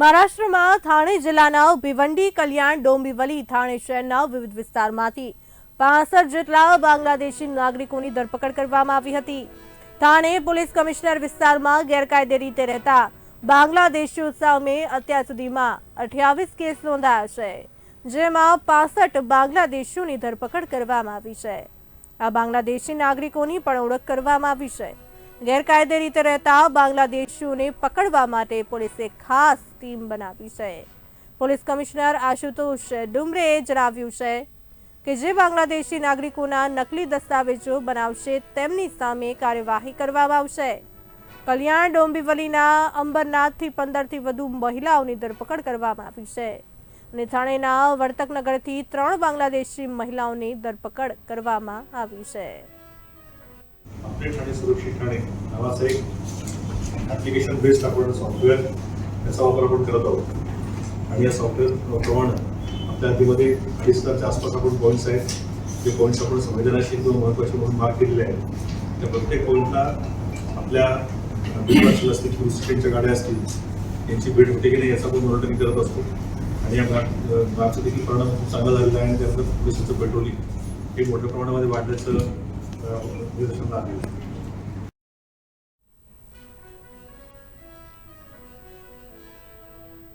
મહારાષ્ટ્રમાં થાણે જિલ્લાના ભિવંડી, કલ્યાણ, ડોંબિવલી થાણે શહેરના વિવિધ વિસ્તારમાંથી પાસઠ જેટલા બાંગ્લાદેશી નાગરિકોની ધરપકડ કરવામાં આવી હતી. થાણે પોલીસ કમિશનર વિસ્તારમાં ગેરકાયદે રીતે રહેતા બાંગ્લાદેશીઓ સામે અત્યાર સુધીમાં અઠ્યાવીસ કેસ નોંધાયા છે, જેમાં પાસઠ બાંગ્લાદેશીઓની ધરપકડ કરવામાં આવી છે. આ બાંગ્લાદેશી નાગરિકોની પણ ઓળખ કરવામાં આવી છે. ગેરકાયદે રીતે રહેતા બાંગ્લાદેશીઓને પકડવા માટે પોલીસે ખાસ ટીમ બનાવી છે. પોલીસ કમિશનર આશુતોષ ડુમરેએ જણાવ્યું છે કે જે બાંગ્લાદેશી નાગરિકોના નકલી દસ્તાવેજો બનાવશે તેમની સામે કાર્યવાહી કરવામાં આવશે. કલ્યાણ ડોંબિવલીના અંબરનાથથી પંદરથી વધુ મહિલાઓની ધરપકડ કરવામાં આવી છે અને થાણેના વર્તકનગરથી ત્રણ બાંગ્લાદેશી મહિલાઓની ધરપકડ કરવામાં આવી છે. सुरक्षित ठाणे नावाचं एक. ॲप्लिकेशन बेस्ड आपण सॉफ्टवेअर याचा वापर आपण करत आहोत. आणि या सॉफ्टवेअर प्रमाणे आपल्या हद्दीमध्ये तीस हजारच्या आसपास आपण पॉईंट्स आहेत. जे पॉईंट्स आपण संवेदनाशील किंवा महत्त्वाचे म्हणून मार्क केलेले आहेत. त्या प्रत्येक पॉईंटला आपल्या बिलवाशील असतील पोलीस स्टेशनच्या गाड्या असतील यांची भेट होते की नाही याचा आपण मॉनिटरिंग करत असतो. आणि या भाग देखील परिणाम खूप चांगला झालेला आहे आणि त्यानंतर पोलिसांचं पेट्रोलिंग हे मोठ्या प्रमाणामध्ये वाढल्याचं अ, निदर्शनाला आलेलं आहे.